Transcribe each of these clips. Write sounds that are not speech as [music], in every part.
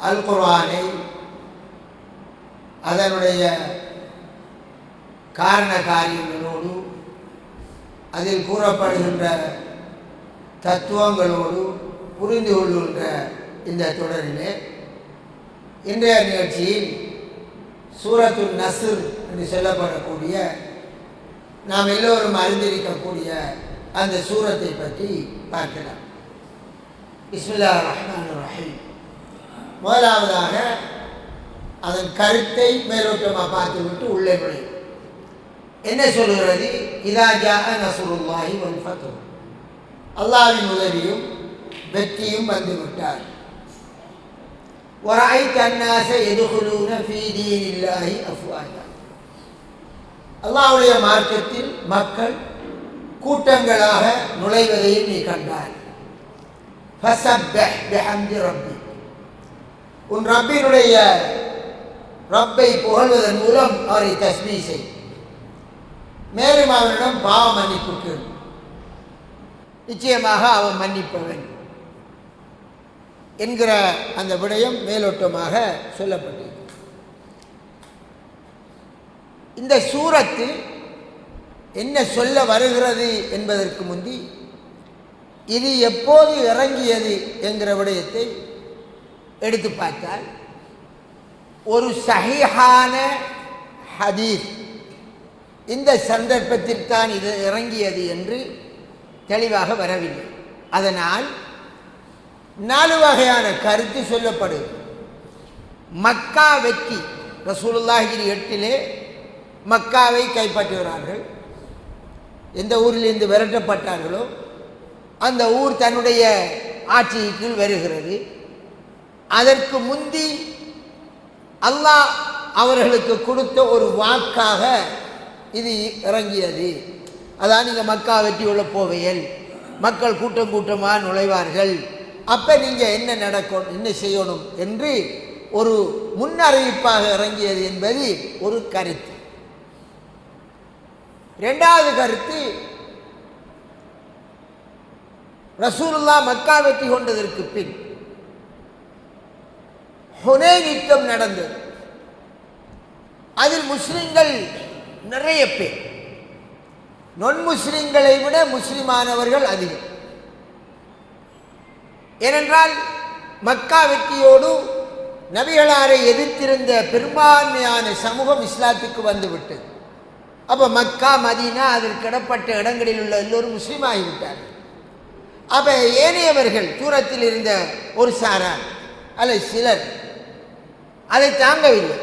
அல் குர்ஆனை அதனுடைய காரண காரியங்களோடு அதில் கூறப்படுகின்ற தத்துவங்களோடு புரிந்து கொள்கின்ற இந்த தொடரிலே இன்றைய நிகழ்ச்சியில் சூரத்து நசுர் என்று சொல்லப்படக்கூடிய நாம் எல்லோரும் அறிந்திருக்கக்கூடிய அந்த சூரத்தை பற்றி பார்க்கலாம். இஸ்மில்லா ரஹ்மான் ரஹீம். முதலாவதாக அதன் கருத்தை மேலோட்டமாக பார்த்துவிட்டு உள்ளே நுழையும் என்ன சொல்கிறது இதா ஜா நசுருல்லாஹி வல் ஃபத்ஹு அல்லாஹ்வின் உதவியும் வெற்றியும் வந்து விட்டார் وَرَأَيْتَ النَّاسَ يَدْخُلُونَ فِي دِينِ اللَّهِ أَفْوَاجًا அல்லாஹ்வுடைய மார்க்கத்தில் மக்கள் கூட்டங்களாக நுழைவதையும் நீ கண்டாய் ஃபஸப்பஹ் பிஹம்தி ரப்பிக் உன் ரப்பினுடைய ரப்பை புகழ்வதன் மூலம் அவரை தஸ்மீ செய். மேலும் அவனிடம் பாவ மன்னிப்பு கேள். நிச்சயமாக அவன் மன்னிப்பவன் என்கிற அந்த விடயம் மேலோட்டமாக சொல்லப்பட்டது இந்த சூரத்து என்ன சொல்ல வருகிறது என்பதற்கு முந்தி இது எப்போது இறங்கியது? என்கிற விடயத்தை எடுத்து பார்த்தால் ஒரு சஹீஹான ஹதீஸ். இந்த சந்தர்ப்பத்தில் தான் இது இறங்கியது என்று தெளிவாக வரவில்லை. அதனால் நாலு வகையான கருத்து சொல்லப்படுது. மக்கா வெற்றி ரசூலுல்லாஹிரி எட்டிலே மக்காவை கைப்பற்றுகிறார்கள். எந்த ஊரிலிருந்து விரட்டப்பட்டார்களோ அந்த ஊர் தன்னுடைய ஆட்சியின் கீழ் வருகிறது. அதற்கு முந்தி அல்லாஹ் அவர்களுக்கு கொடுத்த ஒரு வாக்காக இது இறங்கியது. அதான் நீங்கள் மக்கா வெற்றி உள்ள போவையல். மக்கள் கூட்டம் கூட்டமாக நுழைவார்கள். அப்போ நீங்கள் என்ன நடக்கும் என்ன செய்யணும் என்று ஒரு முன்னறிவிப்பாக இறங்கியது என்பது ஒரு கருத்து. ரெண்டாவது கருத்து ரசூலுல்லா மக்கா வெற்றி கொண்டதற்கு பின் ஹொனேன் யுத்தம் நடந்தது. அதில் முஸ்லிம்கள் நிறைய பேர். நொன் முஸ்லிம்களை விட முஸ்லிமானவர்கள் அதிகம். ஏனென்றால் மக்கா வெற்றியோடு நபிகளாரை எதிர்த்திருந்த பெரும்பான்மையான சமூகம் இஸ்லாத்துக்கு வந்துவிட்டது அப்போ மக்கா மதீனா அதற்கு இடப்பட்ட இடங்களில் உள்ள எல்லோரும் முஸ்லீம் ஆகிவிட்டார்கள் அப்போ ஏனையவர்கள் தூரத்தில் இருந்த ஒரு சாரார் அல்லது சிலர் அதை தாங்கவில்லை.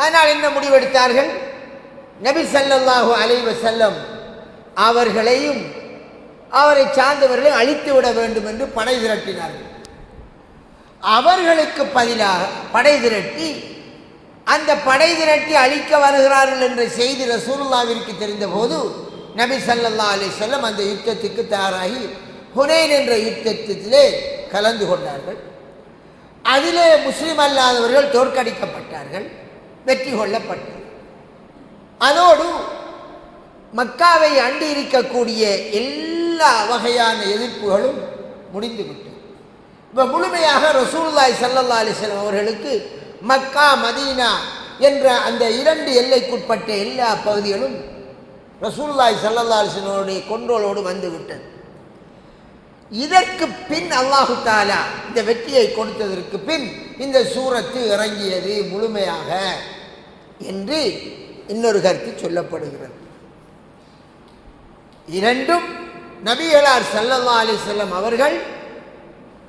அதனால் என்ன முடிவெடுத்தார்கள்? நபி ஸல்லல்லாஹு அலைவ செல்லம் அவர்களையும் அவரை சார்ந்தவர்களை அழித்து விட வேண்டும் என்று படை திரட்டினார்கள். அவர்களுக்கு பதிலாக படை திரட்டி அந்த படை திரட்டி அழிக்க வருகிறார்கள் என்ற செய்தி ரசூலுல்லாவிற்கு தெரிந்தபோது நபி ஸல்லல்லாஹு அலி செல்லம் அந்த யுத்தத்துக்கு தயாராகி ஹுனேன் என்ற யுத்தத்திலே கலந்து கொண்டார்கள். அதிலே முஸ்லீம் அல்லாதவர்கள் தோற்கடிக்கப்பட்டார்கள் வெற்றி கொள்ளப்பட்டார்கள் அதோடு மக்காவை அண்டி இருக்கக்கூடிய எல்லா வகையான எதிர்ப்புகளும் முடிந்துவிட்டது. இப்போ முழுமையாக ரசூல்லாய் சல்லல்லா அலிஸ்லாம் அவர்களுக்கு மக்கா மதீனா என்ற அந்த இரண்டு எல்லைக்குட்பட்ட எல்லா பகுதிகளும் ரசூல்லாய் சல்லல்லா அலிஸ்லனுடைய கொண்டோலோடு வந்துவிட்டது. இதற்கு பின் அல்லாஹு தாலா இந்த வெற்றியை கொடுத்ததற்கு பின் இந்த சூரத்து இறங்கியது முழுமையாக என்று இன்னொரு கருத்து சொல்லப்படுகிறது. இரண்டும் நபிகளார் சல்லல்லா அலிசல்லம் அவர்கள்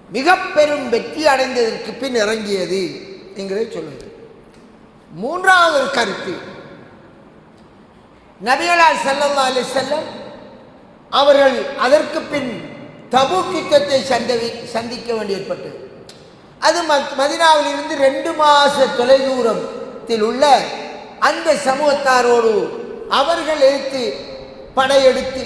மிக பெரும் வெற்றி அடைந்ததற்கு பின் இறங்கியது என்கிறதை சொல்லுங்கள் மூன்றாவது ஒரு கருத்து நபிகளார் சல்லல்லா அலிசல்லம் அவர்கள் அதற்கு பின் தபு கிட்டத்தை சந்தவி சந்திக்க வேண்டியற்பட்டது அது ம- மதீனாவிலிருந்து ரெண்டு மாச தொலைதூரத்தில் உள்ள அந்த சமூகத்தாரோடு அவர்கள் எடுத்து படையெடுத்து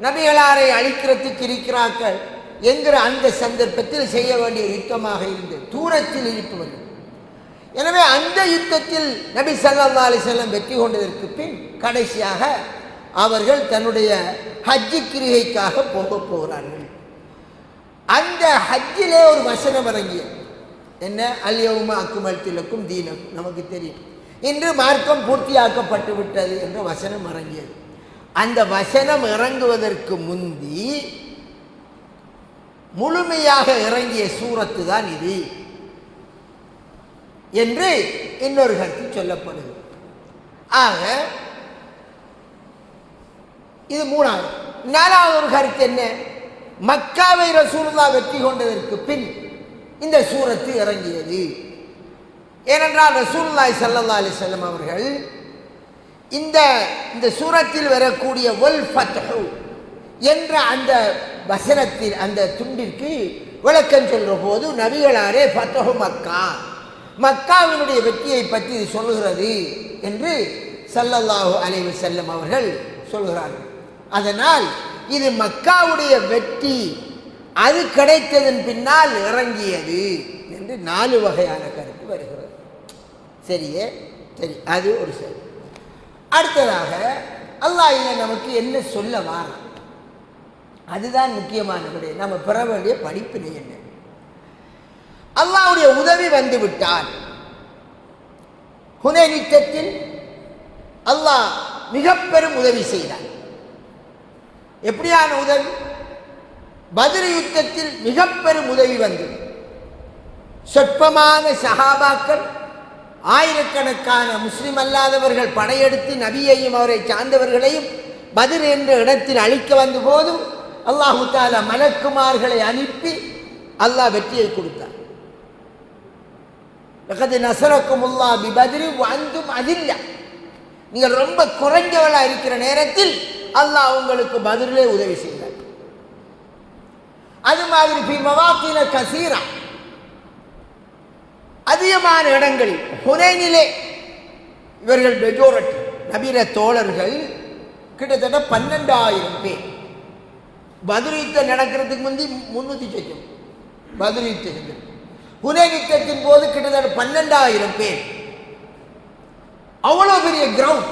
நபிகளாரை அழிக்கிறதுக்கு இருக்கிறார்கள் என்கிற அந்த சந்தர்ப்பத்தில் செய்ய வேண்டிய யுத்தமாக இருந்தது தூரத்தில் இருப்பது எனவே அந்த யுத்தத்தில் நபி சல்லா அலைஹி செல்லம் வெற்றி கொண்டதற்கு பின் கடைசியாக அவர்கள் தன்னுடைய ஹஜ்ஜு கிரிகைக்காக போக போகிறார்கள். அந்த ஹஜ்ஜிலே ஒரு வசனம் இறங்கியது. என்ன? அல்யவுமா அக்குமல்திலக்கும் தீனம் நமக்கு தெரியும். இன்று மார்க்கம் பூர்த்தியாக்கப்பட்டு விட்டது என்ற வசனம் இறங்கியது. அந்த வசனம் இறங்குவதற்கு முந்தி முழுமையாக இறங்கிய சூரத்து தான் இது என்று இன்னொரு கருத்து சொல்லப்படுது. ஆக இது மூணாவது. நாலாவது ஒரு கருத்து என்ன? மக்காவை ரசூலுல்லா வெற்றி கொண்டதற்கு பின் இந்த சூரத்து இறங்கியது. ஏனென்றால் ரசூல்லாய் சல்லா அலி செல்லம் அவர்கள் இந்த இந்த சூரத்தில் வரக்கூடிய ஒல் ஃபத்ஹு என்ற அந்த வசனத்தில் அந்த துண்டிற்கு விளக்கம் சொல்ற போது நபிகளாரே ஃபத்ஹு மக்கா மக்காவினுடைய வெற்றியை பற்றி சொல்லுகிறது என்று சல்லல்லாஹு அலைவு செல்லம் அவர்கள் சொல்கிறார்கள். அதனால் இது மக்காவுடைய வெற்றி அது கிடைத்ததன் பின்னால் இறங்கியது என்று நாலு வகையான கருத்து வருகிறது. சரியே? சரி அது ஒரு சரி. அடுத்ததாக அல்லாஹ் இன்னும் நமக்கு என்ன சொல்ல வாரான் அதுதான் முக்கியமான நம்ம பெற வேண்டிய படிப்பினை என்ன? அல்லாஹ்வுடைய உதவி வந்துவிட்டால் ஹுனை அல்லாஹ் மிக பெரும் உதவி செய்தார். எப்படியான உதவி பதில் யுத்தத்தில் மிக பெரும் உதவி வந்தது சொற்பமான சஹாபாக்கள் ஆயிரக்கணக்கான முஸ்லிம் அல்லாதவர்கள் படையெடுத்து நபியையும் அவரை சார்ந்தவர்களையும் பதில் என்ற இடத்தில் அழிக்க வந்த போது அல்லாஹு தாலா மலக்குமார்களை அனுப்பி அல்லாஹ் வெற்றியை கொடுத்தார். நசரக்கும் உல்லா பிபதிரி வந்தும் அதில்ல. நீங்கள் ரொம்ப குறைஞ்சவளா இருக்கிற நேரத்தில் அல்லாஹ் உங்களுக்கு பதிலே உதவி செய்தார். அது மாதிரி பி மவாத்தின கசீரா அதிகமான இடங்களில் ஹுனைனிலே இவர்கள் மெஜோரிட்டி நபீர தோழர்கள் கிட்டத்தட்ட பன்னெண்டாயிரம் பேர். பதில் நடக்கிறதுக்கு முந்தி முன்னூத்தி சச்சம். பதில் யுத்தம் போது கிட்டத்தட்ட பன்னெண்டாயிரம் பேர். அவ்வளோ பெரிய கிரவுண்ட்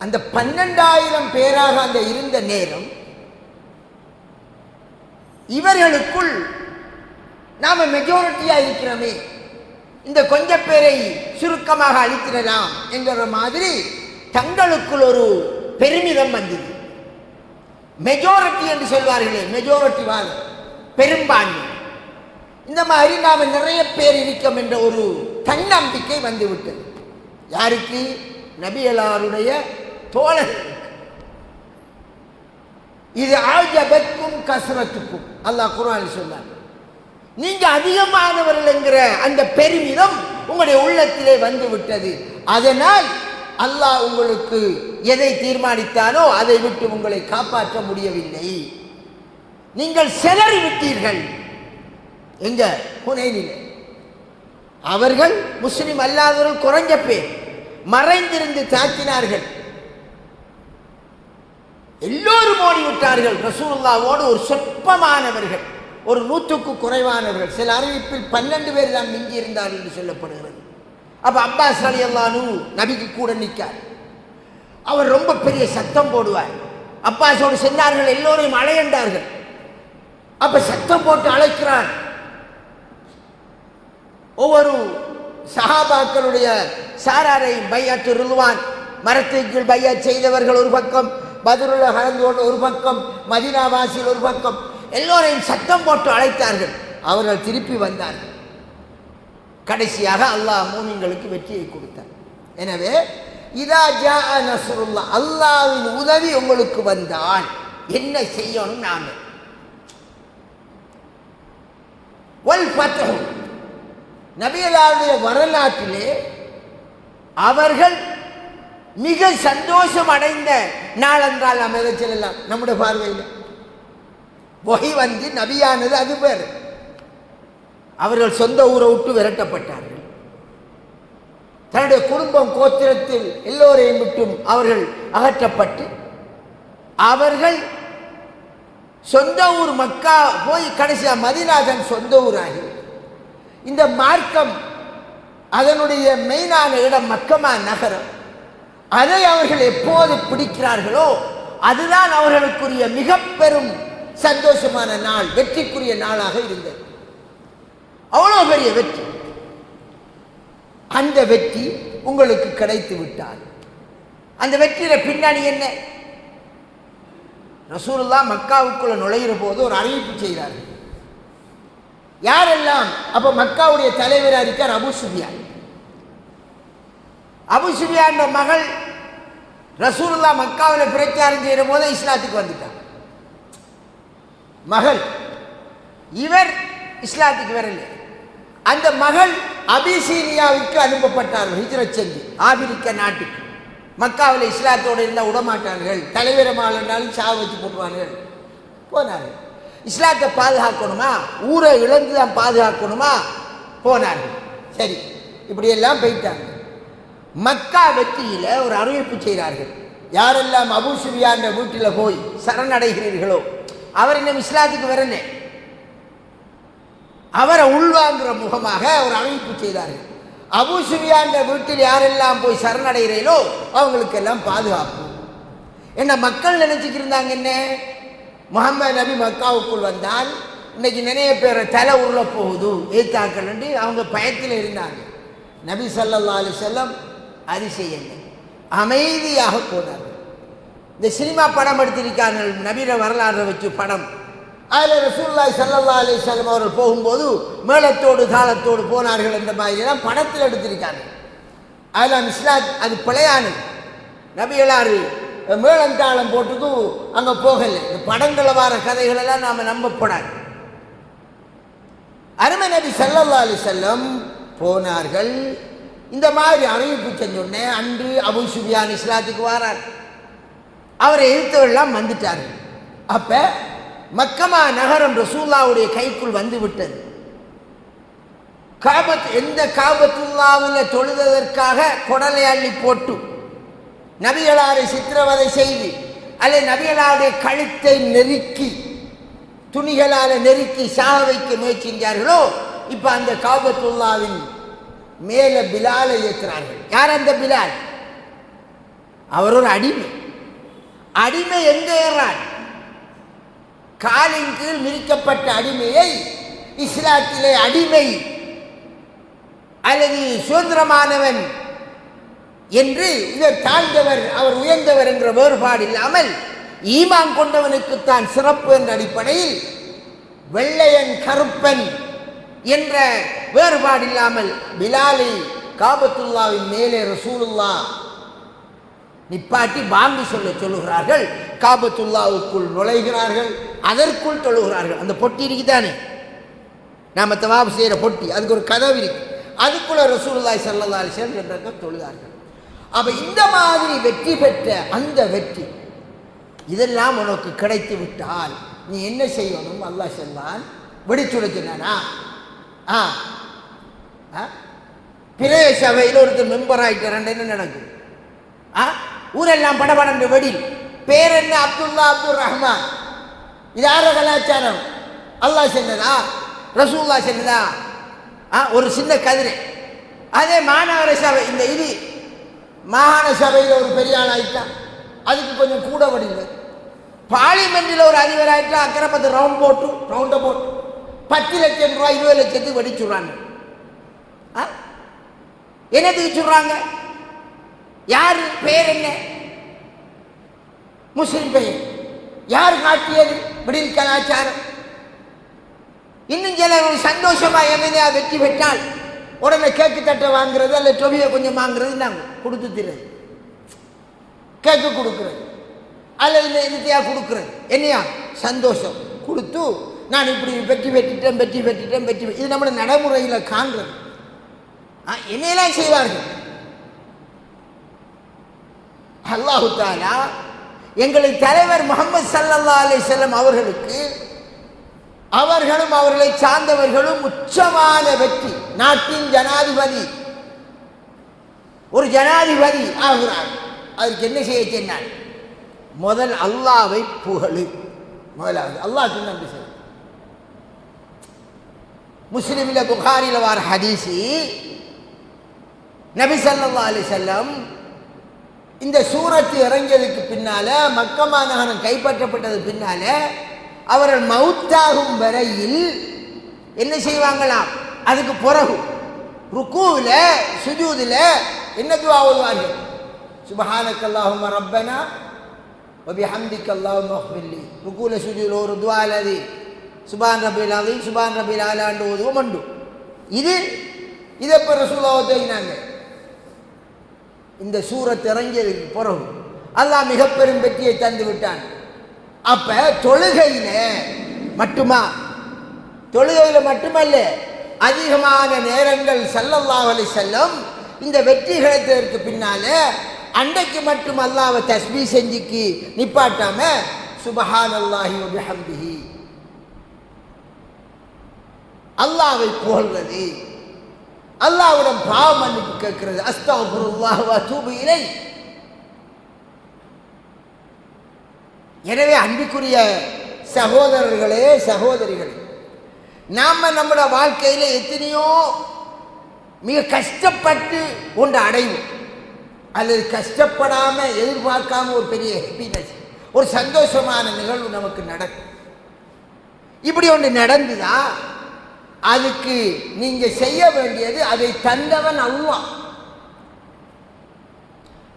அந்த பன்னெண்டாயிரம் பேராக அந்த இருந்த நேரம் இவர்களுக்குள் நாம மெஜாரிட்டியா இருக்கிறோமே. இந்த கொஞ்ச பேரை சுருக்கமாக அழித்திடலாம் என்கிற மாதிரி தங்களுக்குள் ஒரு பெருமிதம் வந்தது. மெஜாரிட்டி என்று சொல்வார்களே மெஜாரிட்டி வாதம் பெரும்பான்மை. இந்த மாதிரி நாம நிறைய பேர் இருக்கோம் என்ற ஒரு தன்னம்பிக்கை வந்துவிட்டது. யாருக்கு? நபியலாருடைய தோழர்களுக்கு இது ஆஜபத்துக்கும் கசரத்துக்கும். அல்லாஹ் குரான் சொன்னார். நீங்க அதிகமானவர்கள் என்கிற அந்த பெருமிதம் உங்களுடைய உள்ளத்திலே வந்து விட்டது. அதனால் அல்லாஹ் உங்களுக்கு எதை தீர்மானித்தானோ அதை விட்டு உங்களை காப்பாற்ற முடியவில்லை. நீங்கள் சிலறி விட்டீர்கள். எங்க? புனேனிலே அவர்கள் முஸ்லிம் அல்லாதவர்கள் குறைஞ்ச பேர். மறைந்திருந்து தாக்கினார்கள். எல்லோரும் ஓடி விட்டார்கள் ஒரு சொற்பமானவர்கள் ஒரு நூற்றுக்கு குறைவானவர்கள். சில அறிவிப்பில் பன்னெண்டு பேர் தான் மிஞ்சி இருந்தார் என்று சொல்லப்படுகிறது. அப்ப அப்பாஸ் அலி அல்லானு நபிக்கு கூட நிற்கார். அவர் ரொம்ப பெரிய சத்தம் போடுவார். அப்பாஸோடு சென்றார்கள் எல்லோரையும் அலையண்டார்கள். அப்ப சத்தம் போட்டு அழைக்கிறார். ஒவ்வொரு சஹாபாக்களுடைய சாராரை பையாத்து ருல்வான் மரத்துக்கு கீழ் பையா செய்தவர்கள் ஒரு பக்கம் பதிலுள்ள கலந்து கொண்டு ஒரு பக்கம் மதினாவாசியில் ஒரு பக்கம் எல்லோரையும் சத்தம் போட்டு அழைத்தார்கள். அவர்கள் திருப்பி வந்தார்கள். கடைசியாக அல்லாஹ் மூமின்களுக்கு வெற்றியை கொடுத்தார். எனவே இதா ஜா நஸ்ருல்லா அல்லாஹ்வின் உதவி உங்களுக்கு வந்தால் என்ன செய்யணும் நாம? நபியலாவுடைய வரலாற்றிலே அவர்கள் மிக சந்தோஷம் அடைந்த நாள் என்றால் நாம் எதை சொல்லலாம்? நம்முடைய பார்வையில். வகை வந்து நபியானது அது பேர் அவர்கள் சொந்த ஊரை விட்டு விரட்டப்பட்டார்கள். தன்னுடைய குடும்பம் கோத்திரத்தில் எல்லோரையும் விட்டும் அவர்கள் அகற்றப்பட்டு அவர்கள் சொந்த ஊர் மக்கா போய் கடைசியா மதிநாதன் சொந்த ஊராகி இந்த மார்க்கம் அதனுடைய மெயினான இடம் மக்கமா நகரம். அதை அவர்கள் எப்போது பிடிக்கிறார்களோ அதுதான் அவர்களுக்குரிய மிக பெரும் சந்தோஷமான நாள் வெற்றிக்குரிய நாளாக இருந்தது. அவ்வளோ பெரிய வெற்றி. அந்த வெற்றி உங்களுக்கு கிடைத்து விட்டால். அந்த வெற்றியில பின்னணி என்ன? ரசூலுல்லா மக்காவுக்குள்ள நுழைகிற போது ஒரு அறிவிப்பு செய்கிறார்கள். யாரெல்லாம் அப்ப மக்காவுடைய தலைவராக இருக்கார் அபு சுபியான் அபு என்ற மகள் ரசூல்லா மக்காவில் பிரச்சாரம் செய்கிற போது இஸ்லாத்துக்கு வந்துட்டான். மகள் இவர் இஸ்லாத்துக்கு வரல. அந்த மகள் அபிசீனியாவுக்கு அனுப்பப்பட்டார்கள் ஹிஜ்ரத் செஞ்சு ஆபிரிக்க நாட்டுக்கு. மக்காவில் இஸ்லாத்தோடு இருந்தால் விடமாட்டார்கள். தலைவரமாளனாலும் சாவு வச்சு போட்டுவார்கள் போனார்கள். இஸ்லாத்தை பாதுகாக்கணுமா? ஊரை இழந்து தான் பாதுகாக்கணுமா? போனார்கள். சரி இப்படியெல்லாம் போயிட்டாங்க. மக்கா வெற்றியில் ஒரு அறிவிப்பு செய்கிறார்கள் யாரெல்லாம் அபூ சுஃபியான் வீட்டில் போய் சரணடைகிறீர்களோ அவர் இன்னும் இஸ்லாத்துக்கு வரனே அவரை உள்வாங்குற முகமாக ஒரு அறிவிப்பு செய்தார்கள். அபூ வீட்டில் யாரெல்லாம் போய் சரணடைகிறீர்களோ அவங்களுக்கெல்லாம் பாதுகாப்பு. என்ன மக்கள் நினைச்சுக்கிட்டு என்ன? முகமது நபி மக்காவுக்குள் வந்தால் இன்னைக்கு நிறைய பேரை தலை உருள போகுது ஏத்தாக்கள் அவங்க பயத்தில் இருந்தாங்க. நபி சல்லா அலி செல்லம் அதிசயங்கள். அமைதியாக போனார்கள். இந்த சினிமா படம் எடுத்திருக்கார்கள். நவீன வரலாறு வச்சு படம். அதில் ரசூல்லாய் சல்லா அலைஹி அவர்கள் போகும்போது மேளத்தோடு தாளத்தோடு போனார்கள் என்ற மாதிரிலாம் படத்தில் எடுத்திருக்காங்க. அதில் இஸ்லாம் அது பிழையானது. நபிகளாறு மேளம் தாளம் போட்டதும் அங்கே போகலை. இந்த படங்களில் வர கதைகளெல்லாம் நாம் நம்பப்படாது அருமை நபி சல்லா அலைஹி போனார்கள். இந்த மாதிரி அறிவிப்பு செஞ்சோடனே அன்று அபு சுபியான் இஸ்லாத்துக்கு வாரார். அவரை எதிர்த்தவரெல்லாம் வந்துட்டார் அப்ப மக்கமா நகரம் ரசூல்லாவுடைய கைக்குள் வந்து விட்டது. காபத் எந்த காபத்துல்லாவில் தொழுததற்காக குடலை அள்ளி போட்டு நபிகளாரை சித்திரவதை செய்து அல்ல நபிகளாருடைய கழுத்தை நெருக்கி துணிகளால் நெருக்கி சாக வைக்க முயற்சிஞ்சார்களோ இப்போ அந்த காபத்துல்லாவின் மேல பிலாலை ஏற்றுறார்கள். யார் அந்த பிலால்? அவர் ஒரு அடிமை. அடிமை எங்க ஏறான் காலின் கீழ் மிதிக்கப்பட்ட அடிமையை இஸ்லாத்திலே அடிமை அல்லது சுதந்திரமானவன் என்று இவர் தாழ்ந்தவர் அவர் உயர்ந்தவர் என்ற வேறுபாடு இல்லாமல் ஈமான் கொண்டவனுக்குத்தான் சிறப்பு என்ற அடிப்படையில் வெள்ளையன் கருப்பன் என்ற வேறுபாடு இல்லாமல் பிலாலை காபத்துல்லாவின் மேலே ரசூலுல்லா நிப்பாட்டி பாங்கு சொல்ல சொல்லுகிறார்கள். காபத்துல்லாவுக்குள் நுழைகிறார்கள் அதற்குள் தொழுகிறார்கள். அந்த பொட்டி இருக்குதானே? நாம தவாப் செய்கிற பொட்டி அதுக்கு ஒரு கதவு இருக்கு. அதுக்குள்ள ரசூலுல்லாய் சல்லா அலிசன் என்ற தொழுதார்கள். இந்த மாதிரி வெற்றி பெற்ற அந்த வெற்றி இதெல்லாம் உனக்கு கிடைத்து விட்டால் நீ என்ன செய்யணும்? அல்லாஹ் செல்லான் வெடிச்சுடுச்சுனானா ஆ. ஆ? பிரே சபையில் ஒருத்தர் மெம்பர் ஆகிட்டாரன் என்ன நடக்கும் ஆ? ஊரெல்லாம் படபடன்று வெடி பேர் என்ன? அப்துல்லா அப்துல் ரஹ்மான். இது யார கலாச்சாரம்? அல்லாஹ் சென்னதா? ரசூல்லா சென்னதா? ஆ ஒரு சின்ன கதிரை. அதே மாநகர சபை இந்த இது மாகாண சபையில் ஒரு பெரிய ஆள் ஆயிட்டான். அதுக்கு கொஞ்சம் கூட வடிவு பார்லிமெண்ட்டில் ஒரு அதிபர் ஆயிட்டா அக்கறை பத்து ரவுண்ட் போட்டு ரவுண்டை போட்டு பத்து லட்சம் ரூபாய் இருபது லட்சத்துக்கு வெடிச்சுடுறாங்க ஆ? என்னத்துக்கு சொல்றாங்க யார்? பேர் என்ன? முஸ்லிம் பெயர் யார் காட்டியது? விடில் கலாச்சாரம். இன்னும் சில சந்தோஷமா எம்எல்ஏ வெற்றி பெற்றால் உடனே கேக்கு தட்டை வாங்குறது அல்ல டொபியை கொஞ்சம் வாங்குறது நாங்கள் கொடுத்து தருது கேக்கு கொடுக்குறது. அல்ல இல்லை இதுத்தையா கொடுக்குறது. என்னையா? சந்தோஷம். கொடுத்து நான் இப்படி வெற்றி பெற்றுட்டேன் வெற்றி பெற்றுட்டேன் வெற்றி இது நம்ம நடைமுறையில் காண்றது ஆ, என்னையெல்லாம் செய்வார்கள்? அல்லாஹு தாலா எங்களை தலைவர் முகமது சல்லல்லா செல்லம் அவர்களுக்கு அவர்களும் அவர்களை சார்ந்தவர்களும் உச்சமான வெற்றி. நாட்டின் ஜனாதிபதி. ஒரு ஜனாதிபதி ஆகிறார். அதற்கு என்ன செய்ய சொன்னார் முதல் அல்லாவை புகழு. முதலாவது அல்லாஹ் நன்றி முஸ்லீமில் புகாரியில் வார ஹதீசி நபி சல்லா அலி செல்லம் இந்த சூரத்து இறங்கியதுக்கு பின்னால மக்கமா நகரம் கைப்பற்றப்பட்டது பின்னால் அவர்கள் மவுத்தாகும் வரையில் என்ன செய்வாங்களாம்? அதுக்கு பிறகு ருக்குவில் சுஜூதில் என்ன துவா ஓதுவார்கள்? சுபஹானக்கல்லாஹும் ரப்பனா ஒபி ஹம்திக்கல்லாஹும் ருக்குவில் சுஜூதில் ஒரு துவா அல்லது சுபான் ரபில் அலி சுபான் ரபில் ஆலாண்டு ஓதுவோம் உண்டு. இது இதை இப்போ ரசூலாவை தேங்கினாங்க இந்த சூரத் இறங்கியதுக்கு பிறகு அல்லாஹ் மிக பெரும் வெற்றியை தந்து விட்டான். அப்ப தொழுகையில மட்டுமா? தொழுகையில மட்டுமல்ல அதிகமான நேரங்கள் செல்லல்லாவலை செல்லும் இந்த வெற்றி கிடைத்ததற்கு பின்னால அன்றைக்கு மட்டும் அல்லாவை தஸ்பீ செஞ்சுக்கு நிப்பாட்டாம சுபஹானல்லாஹி அல்லாஹி ஹம்பிஹி அல்லாவை புகழ்வது அல்லாவிடம் பாவ மன்னிப்பு கேட்கிறது. அஸ்தகுருல்லாஹ் வ தூபு இலை. எனவே அன்புக்குரிய சகோதரர்களே சகோதரிகளே நாம நம்மளோட வாழ்க்கையில எத்தனையோ மிக கஷ்டப்பட்டு ஒன்று அடைவோம். அல்லது கஷ்டப்படாம எதிர்பார்க்காம ஒரு பெரிய ஹெப்பினஸ் ஒரு சந்தோஷமான நிகழ்வு நமக்கு நடக்கும். இப்படி ஒன்று நடந்துதான் அதுக்கு நீங்க செய்ய வேண்டியது அதை தந்தவன் அல்லா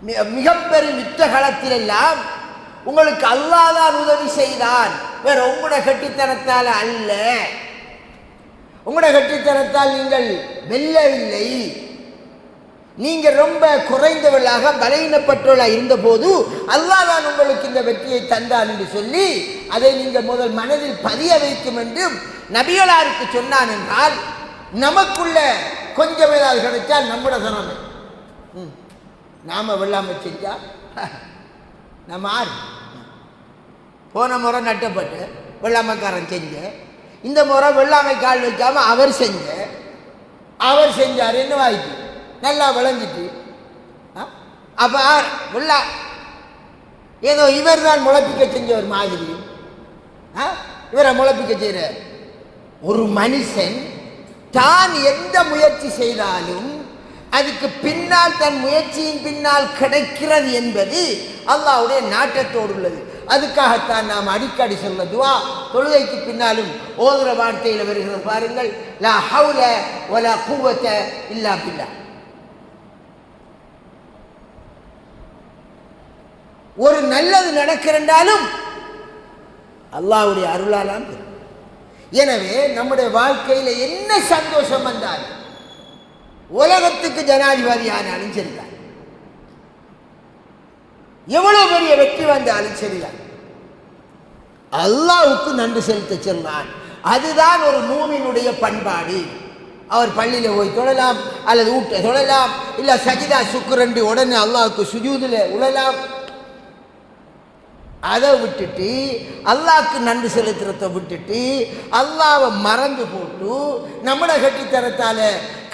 மிக மிகப்பெரும் யுத்த காலத்திலெல்லாம் உங்களுக்கு அல்லாதான் உதவி செய்தான். வேற உங்களோட கட்டித்தனத்தால் அல்ல. உங்களோட கட்டித்தனத்தால் நீங்கள் வெல்லவில்லை. நீங்க ரொம்ப குறைந்தவர்களாக பலவீனப்பட்டவர்களாக இருந்தபோது அல்லாஹ் தான் உங்களுக்கு இந்த வெற்றியை தந்தான் என்று சொல்லி அதை நீங்கள் முதல் மனதில் பதிய வைக்கும் என்றும் நபிகளாருக்கு சொன்னான் என்றால் நமக்குள்ள கொஞ்சம் ஏதாவது கிடைச்சால் நம்மட திறமை ம். நாம வெள்ளாமை செஞ்சா [laughs] நம்ம ஆறு. போன முறை நட்டப்பட்டு வெள்ளாமைக்காரன் செஞ்ச. இந்த முறை வெள்ளாமை கால் வைக்காம அவர் செஞ்ச. அவர் செஞ்சார் என்ன வாய்ப்பு? நல்லா விளைஞ்சிட்டு அப்போ வெள்ளா. ஏதோ இவர் தான் முளைப்பிக்க செஞ்ச ஒரு மாதிரி. ஆ? இவரை முளைப்பிக்க செய்கிறார் ஒரு மனுஷன் தான் எந்த முயற்சி செய்தாலும் அதுக்கு பின்னால் தன் முயற்சியின் பின்னால் கிடைக்கிறது என்பது அல்லாவுடைய நாட்டத்தோடு உள்ளது. அதுக்காகத்தான் நாம் அடிக்கடி சொல்ல துவா. தொழுகைக்கு பின்னாலும் ஓதுற வார்த்தையில் வருகிற பாருங்கள் லா ஹவுல வலா குவத்த இல்லா பில்லா. ஒரு நல்லது நடக்கிறென்றாலும் அல்லாவுடைய அருளாலாம் எனவே நம்முடைய வாழ்க்கையில என்ன சந்தோஷம் வந்தாலும் உலகத்துக்கு ஜனாதிபதி ஆனாலும் சரிதான். எவ்வளவு பெரிய வெற்றி வந்தாலும் சரிதான். அல்லாவுக்கு நன்றி செலுத்த சொன்னான் அதுதான் ஒரு மூமினுடைய பண்பாடு. அவர் பள்ளியில போய் தொழலாம் அல்லது ஊட்ட தொழலாம் இல்ல சஜிதா சுக்குரண்டு உடனே அல்லாவுக்கு சுஜூதுல உழலாம். அதை விட்டுட்டு அல்லாஹ்க்கு நன்றி செலுத்துறத விட்டுட்டு அல்லாவை மறந்து போட்டு நம்மளை கட்டித்தரத்தால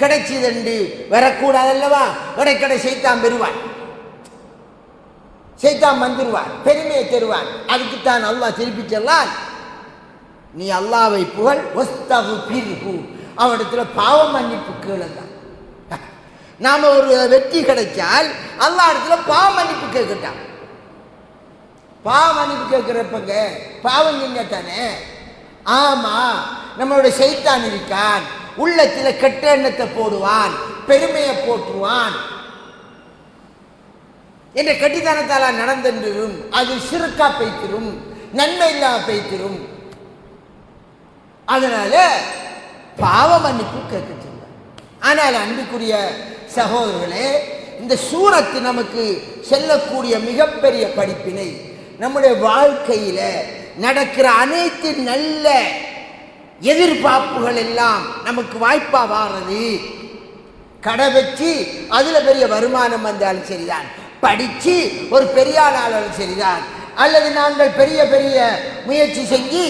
கிடைச்சிதண்டு வரக்கூடாது அல்லவா? உடைக்கடை செய்தான் பெறுவான். செய்தான் வந்துருவான் பெருமையை தருவான். அதுக்குத்தான் அல்லாஹ் திருப்பி சொல்லான் நீ அல்லாவை புகழ் ஒஸ்தகு பிரிகு அவனிடத்துல பாவம் மன்னிப்பு கேளுதான். நாம ஒரு வெற்றி கிடைச்சால் அல்லா இடத்துல பாவம் மன்னிப்பு கேட்கட்டான் பாவ மன்னிப்பு கேட்கிறப்பங்க பாவம் செஞ்ச தானே ஆமா நம்மளுடைய சைத்தான் இருக்கான். உள்ளத்தில் கெட்ட எண்ணத்தை போடுவான் பெருமையை போற்றுவான். என்ற கட்டித்தனத்தால நடந்தென்றும் அது சிறுக்கா பைத்திரும் நன்மை இல்லாம பைத்திரும். அதனால பாவ மன்னிப்பு கேட்க ஆனால் அன்புக்குரிய சகோதரர்களே இந்த சூரத்து நமக்கு செல்லக்கூடிய மிகப்பெரிய படிப்பினை நம்முடைய வாழ்க்கையில நடக்கிற அனைத்து நல்ல எதிர்பார்ப்புகள் எல்லாம் நமக்கு வாய்ப்பா வாரது. கடை வச்சு அதுல பெரிய வருமானம் வந்தாலும் சரிதான். படிச்சு ஒரு பெரிய ஆளாலும் சரிதான். அல்லது நாங்கள் பெரிய பெரிய முயற்சி செஞ்சு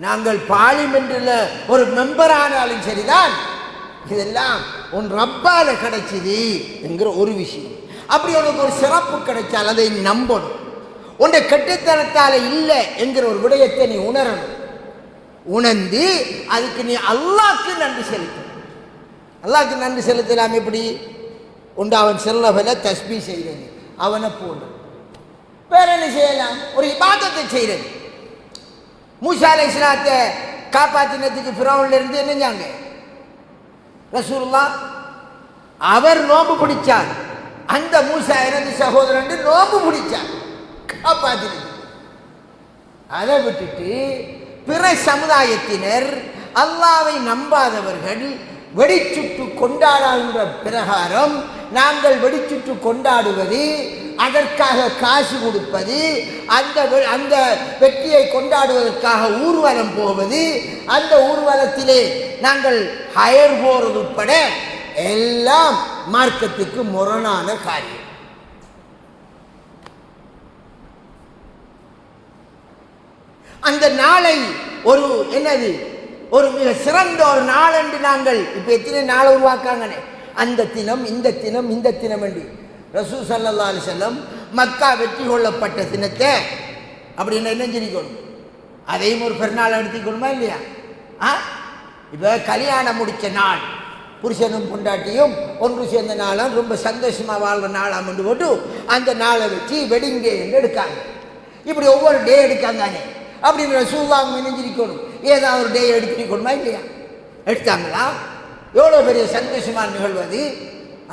நாங்கள் பார்லிமெண்ட்டில் ஒரு மெம்பர் ஆனாலும் சரிதான். இதெல்லாம் உன் ரப்பால கிடைச்சது என்கிற ஒரு விஷயம். அப்படி உனக்கு ஒரு சிறப்பு கிடைச்சால் அதை நம்பணும். உன்னை கெட்டுத்தனத்தால இல்லை என்கிற ஒரு விடயத்தை நீ உணரணும். உணர்ந்து அதுக்கு நீ அல்லாக்கு நன்றி செலுத்தும் அல்லாக்கு நன்றி செலுத்தலாம் எப்படி? உண்டு அவன் செல்லவல தஸ்பீ செய்கிறது அவனை போடு வேற என்ன செய்யலாம்? ஒரு இபாதத்தை செய்கிறது மூசா அலை இஸ்லாத்தை காப்பாத்தினத்துக்கு ஃபிரௌன்ல இருந்து என்னஞ்சாங்க ரசூல்லா அவர் நோம்பு பிடிச்சார். அந்த மூசா எனது சகோதரன் நோம்பு பிடிச்சார். காப்பாத்தினது அதை விட்டுட்டு பிற சமுதாயத்தினர் அல்லாவை நம்பாதவர்கள் வெடிச்சுட்டு கொண்டாடுகின்ற பிரகாரம் நாங்கள் வெடிச்சுட்டு கொண்டாடுவது அதற்காக காசு கொடுப்பது அந்த வெ- அந்த வெற்றியை கொண்டாடுவதற்காக ஊர்வலம் போவது அந்த ஊர்வலத்திலே நாங்கள் ஹயர் போறது உட்பட எல்லாம் மார்க்கத்துக்கு முரணான காரியம். அந்த நாளை ஒரு என்னது? ஒரு மிக சிறந்த ஒரு நாள் என்று நாங்கள் இப்போ எத்தனை நாளை உருவாக்காங்கனே? அந்த தினம் இந்த தினம் இந்த தினம் என்று. ரசூ சல்லா அலி செல்லம் மக்கா வெற்றி கொள்ளப்பட்ட தினத்தை அப்படின்னு என்ன செஞ்சிருக்கணும் அதையும் ஒரு பெருநாள் எடுத்துக்கணுமா இல்லையா? ஆ? இப்போ கல்யாணம் முடித்த நாள். புருஷனும் பொண்டாட்டியும் ஒன்று சேர்ந்த நாளும் ரொம்ப சந்தோஷமாக வாழ்ற நாளாம் என்று போட்டு அந்த நாளை வச்சு வெடிங்கே என்று எடுக்காங்க. இப்படி ஒவ்வொரு டே எடுக்காங்கானே. அப்படின்ற சூழ்வாங்க நினைஞ்சிருக்கணும் ஏதாவது ஒரு டே எடுத்துக்கணுமா இல்லையா? எடுத்தாங்களா? எவ்வளோ பெரிய சந்தோஷமான நிகழ்வது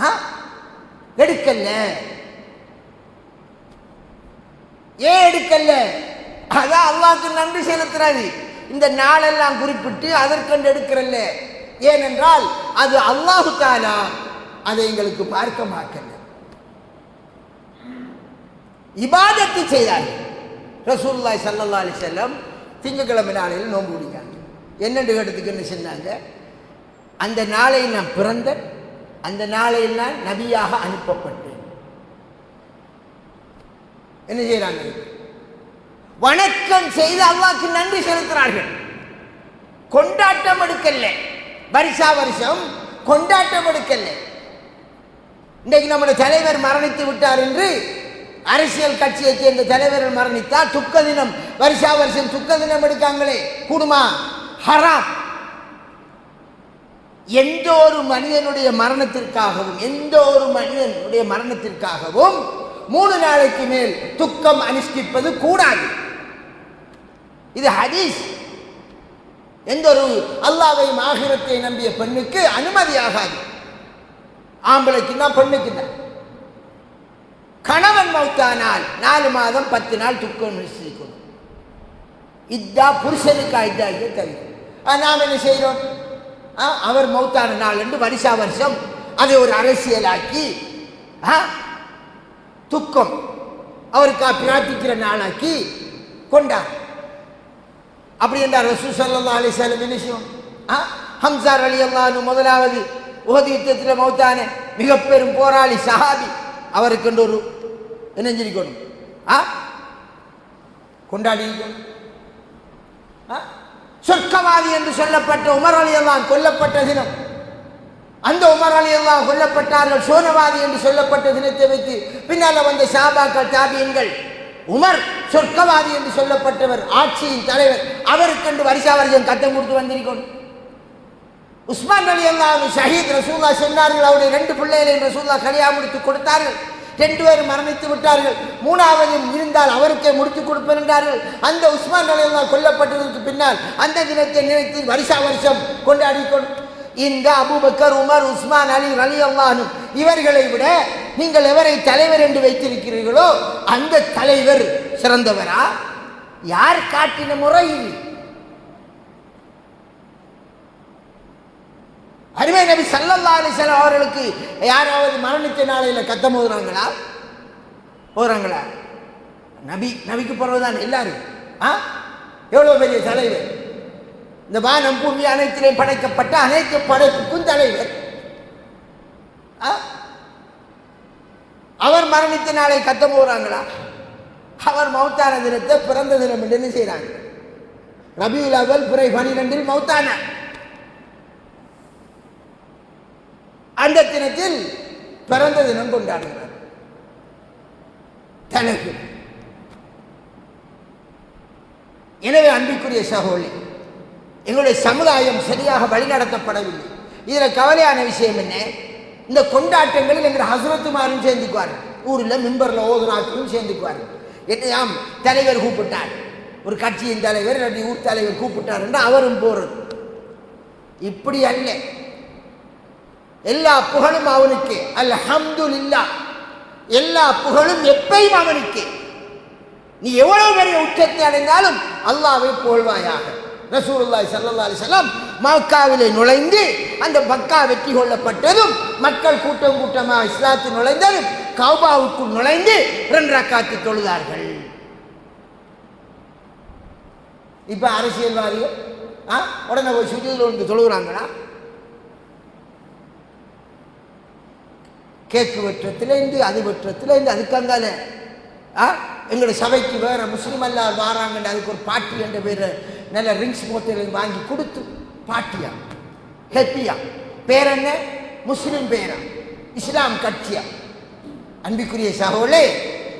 ஆ? எடுக்கல. ஏன் எடுக்கல? அதான் அல்லாஹ்க்கு நன்றி செலுத்துறாரு. இந்த நாளெல்லாம் குறிப்பிட்டு அதற்கண்டு எடுக்கிறல்ல. ஏனென்றால் அது அல்லாஹு தாலா அதை எங்களுக்கு பார்க்க மாட்டல இபாதத்து செய்தார்கள். ரசூல்லாய் சல்லல்லா அலி செல்லம் திங்கக்கிழமை நாளையில் நோன்பு பிடிக்காங்க என்னென்று கேட்டதுக்கு என்ன செஞ்சாங்க அந்த நாளை நான் பிறந்த அந்த நாளையில் நான் நபியாக அனுப்பப்பட்டேன். என்ன செய்யறாங்க வணக்கம் செய்து அல்லாக்கு நன்றி செலுத்துறார்கள் கொண்டாட்டம் எடுக்கல. வருஷா வருஷம் கொண்டாட்டம் எடுக்கல. இன்றைக்கு நம்முடைய தலைவர் மரணித்து விட்டார் என்று அரசியல் கட்சியை சேர்ந்த தலைவர்கள் மரணித்தால் துக்க தினம் வருஷா வருஷம் துக்க தினம் எடுக்காங்களே. கூடுமா? ஹராம். எந்த ஒரு மனிதனுடைய மரணத்திற்காகவும் எந்த ஒரு மனிதனுடைய மரணத்திற்காகவும் மூணு நாளைக்கு மேல் துக்கம் அனுஷ்டிப்பது கூடாது. இது ஹதீஸ். எந்த ஒரு அல்லாவையும் ஆகிரத்தை நம்பிய பெண்ணுக்கு அனுமதி ஆகாது. ஆம்பளைக்கு தான் கணவன் மௌத்தானால் நாலு மாதம் பத்து நாள் துக்கம் நிச்சயிக்கணும் இதா புருஷனுக்கு இதாக தவிர நாம் என்ன செய்கிறோம் ஆ, அவர் மௌத்தான நாள் என்று வருஷா வருஷம் அதை ஒரு அரசியலாக்கி ஆ, துக்கம் அவருக்கா பிரார்த்திக்கிற நாளாக்கி கொண்டார். அப்படி என்றார் ரசூ சல்லா அலிசல்லம் என்ன செய்வோம் ஆ? ஹம்சார் அலி அல்லானு முதலாவது உகது யுத்தத்தில் மௌத்தான மிக பெரும் போராளி சஹாபி அவருக்கு ஒரு என்ன செஞ்சிருக்கணும் ஆ? கொண்டாடி ஆ? சொர்க்கவாதி என்று சொல்லப்பட்ட உமர் அலி எல்லாம் கொல்லப்பட்ட தினம். அந்த உமர் அலி எல்லாம் கொல்லப்பட்டார்கள். சோனவாதி என்று சொல்லப்பட்ட தினத்தை வைத்து பின்னால வந்த ஷாபாக்கள் தாபியன்கள் உமர் சொர்க்கவாதி என்று சொல்லப்பட்டவர் ஆட்சியின் தலைவர் அவருக்கென்று வருஷா வருஷம் கட்டம் கொடுத்து வந்திருக்கணும் உஸ்மான் அலி அல்லாஹ் ஷஹீத் ரசூல்லா சென்றார்கள் அவருடைய ரெண்டு பிள்ளைகளை ரசூல்லா கல்யாணம் முடித்து கொடுத்தார்கள். ரெண்டு பேரும் மரணித்து விட்டார்கள். மூணாவது இருந்தால் அவருக்கே முடித்து கொடுப்பேன் என்றார்கள். அந்த உஸ்மான் அலி அல்லா கொல்லப்பட்டதற்கு பின்னால் அந்த தினத்தை நினைத்து வருஷா வருஷம் கொண்டாடி கொண்டு இந்த Abu Bakr Umar Usman Ali Ali Allah இவர்களை விட நீங்கள் எவரை தலைவர் என்று வைத்திருக்கிறீர்களோ அந்த தலைவர் சிறந்தவரா? யார் காட்டின முறை இது? அருமை நபி சல்லல்லா அலிசல் அவர்களுக்கு யாராவது மரணித்த நாளையில் கத்தம் போதுறாங்களா போகிறாங்களா நபி நபிக்கு போகிறதுதான் எல்லாரும். ஆ? எவ்வளோ பெரிய தலைவர்? இந்த வானம் பூமி அனைத்திலே படைக்கப்பட்ட அனைத்து படைப்புக்கும் தலைவர். ஆ? அவர் மரணித்த நாளை கத்த போகிறாங்களா அவர் மௌத்தான தினத்தை பிறந்த தினம் என்று என்ன செய்கிறாங்க ரபியுல் அவல் பிறை பனிரெண்டில் மௌத்தான. அந்த தினத்தில் பிறந்த தினம் கொண்டாடுகிறார் தனக்கு. எனவே அன்பிற்குரிய சகோழி எங்களுடைய சமுதாயம் சரியாக வழிநடத்தப்படவில்லை. இதில் கவலையான விஷயம் என்ன? இந்த கொண்டாட்டங்களில் எங்கள் ஹசரத்துமாரும் சேர்ந்துக்குவார். ஊரில் மிம்பரில் ஓதுராக்களும் சேர்ந்துக்குவார்கள் என்னையாம் தலைவர் கூப்பிட்டார். ஒரு கட்சியின் தலைவர் ரெண்டு ஊர் தலைவர் கூப்பிட்டார் என்று அவரும் போறது. இப்படி அல்ல. எல்லா புகழும் அவனுக்கு. இல்லா எல்லா புகழும் எப்பையும் அவனுக்கு. நீ எவ்வளவு பெரிய உச்சத்தை அடைந்தாலும் அல்லாவை புகழ்வாயாக ரசூலுல்லாஹி சல்லா அலிசல்லாம் மக்காவிலே நுழைந்து அந்த மக்கா வெற்றி கொள்ளப்பட்டதும் மக்கள் கூட்டம் கூட்டமாக இஸ்லாத்தில் நுழைந்ததும் கௌபாவுக்குள் நுழைந்து ரெண்டு ரக்காத்து தொழுதார்கள். இப்ப அரசியல்வாதிகள் ஆ உடனே போய் சுஜூதில் வந்து தொழுகிறாங்களா? கேக்கு வெற்றத்திலேருந்து அது வெற்றத்திலேருந்து அதுக்கங்கால. ஆ? எங்களோட சபைக்கு வேற முஸ்லீம் எல்லாம் வாராங்கன்னு அதுக்கு ஒரு பாட்டி என்ற பேர் நல்ல ரிங்ஸ் மோத்தையில் வாங்கி கொடுத்து பாட்டியா? ஹெப்பியா? பேர் என்ன? முஸ்லீம் பேரா? இஸ்லாம் கட்சியா? அன்பிக்குரிய சகோலே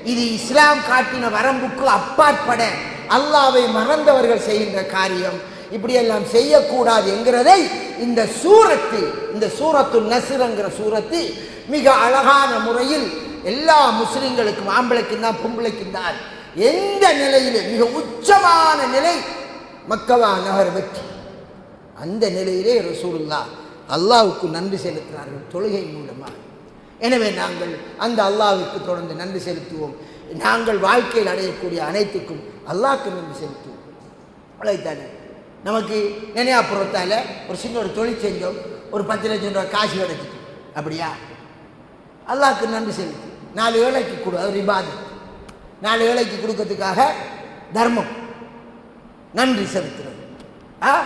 இது இஸ்லாம் காட்டின வரம்புக்கு அப்பாற்பட அல்லாவை மறந்தவர்கள் செய்கின்ற காரியம். இப்படியெல்லாம் செய்யக்கூடாது என்கிறதை இந்த சூரத்து இந்த சூரத்து நசுரங்கிற சூரத்து மிக அழகான முறையில் எல்லா முஸ்லிம்களுக்கும் ஆம்பளைக்கும் தான் பொம்பளைக்கும் தான் எந்த நிலையிலே மிக உச்சமான நிலை மக்கவா நகர் வெற்றி. அந்த நிலையிலே ரசூலுல்லா அல்லாவுக்கு நன்றி செலுத்தினார்கள் தொழுகை மூலமாக எனவே நாங்கள் அந்த அல்லாவுக்கு தொடர்ந்து நன்றி செலுத்துவோம். நாங்கள் வாழ்க்கையில் அடையக்கூடிய அனைத்துக்கும் அல்லாவுக்கு நன்றி செலுத்துவோம். அழைத்தானே நமக்கு நினையாப்புறத்தால் ஒரு சின்ன ஒரு தொழில் செஞ்சோம் ஒரு பத்து லட்சம் ரூபாய் காசு கிடைச்சிட்டு அப்படியா? அல்லாவுக்கு நன்றி செலுத்து. நாலு வேலைக்கு கொடு அது ரிபாது நாலு வேலைக்கு கொடுக்கறதுக்காக தர்மம். நன்றி செலுத்துறது. ஆ?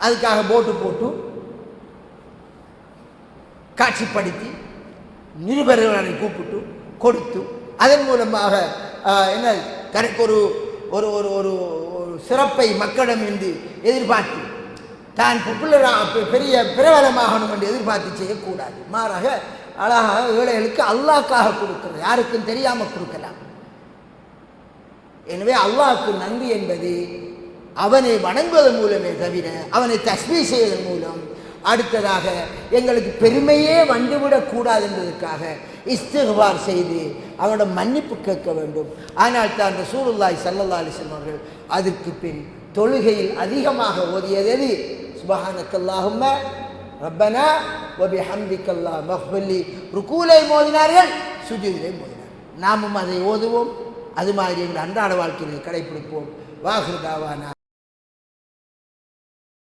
அதுக்காக போட்டு போட்டு காட்சிப்படுத்தி நிருபர்களை கூப்பிட்டு கொடுத்து அதன் மூலமாக என்ன தனக்கு ஒரு ஒரு ஒரு ஒரு சிறப்பை மக்களிடம் என்று எதிர்பார்த்து தான் பாப்புலராக பெரிய பிரபலமாகணும் என்று எதிர்பார்த்து செய்யக்கூடாது. மாறாக அழகாக ஏழைகளுக்கு அல்லாக்காக கொடுக்கிறது. யாருக்கும் தெரியாமல் கொடுக்கலாம். எனவே அல்லாஹுக்கு நன்றி என்பது அவனை வணங்குவதன் மூலமே தவிர அவனை தஸ்மி செய்வதன் மூலம் அடுத்ததாக எங்களுக்கு பெருமையே வந்துவிடக் கூடாது என்பதற்காக இஸ்திகுபார் செய்து அவனோட மன்னிப்பு கேட்க வேண்டும். ஆனால் தான் ரசூலுல்லாஹி ஸல்லல்லாஹு அலைஹி வஸல்லம் அதற்கு பின் தொழுகையில் அதிகமாக ஓதியது எது? சுபஹானக்கல்லாஹும்ம ரப்பனா வபிஹம்திக்கல்லா மஹ்பல்லி ருக்கூலை மோதினார்கள் சுஜூதிலே மோதினார் நாமும் அதை ஓதுவோம். அது மாதிரி எங்கள் அன்றாட வாழ்க்கையை கடைபிடிப்போம் வாகுதாவானா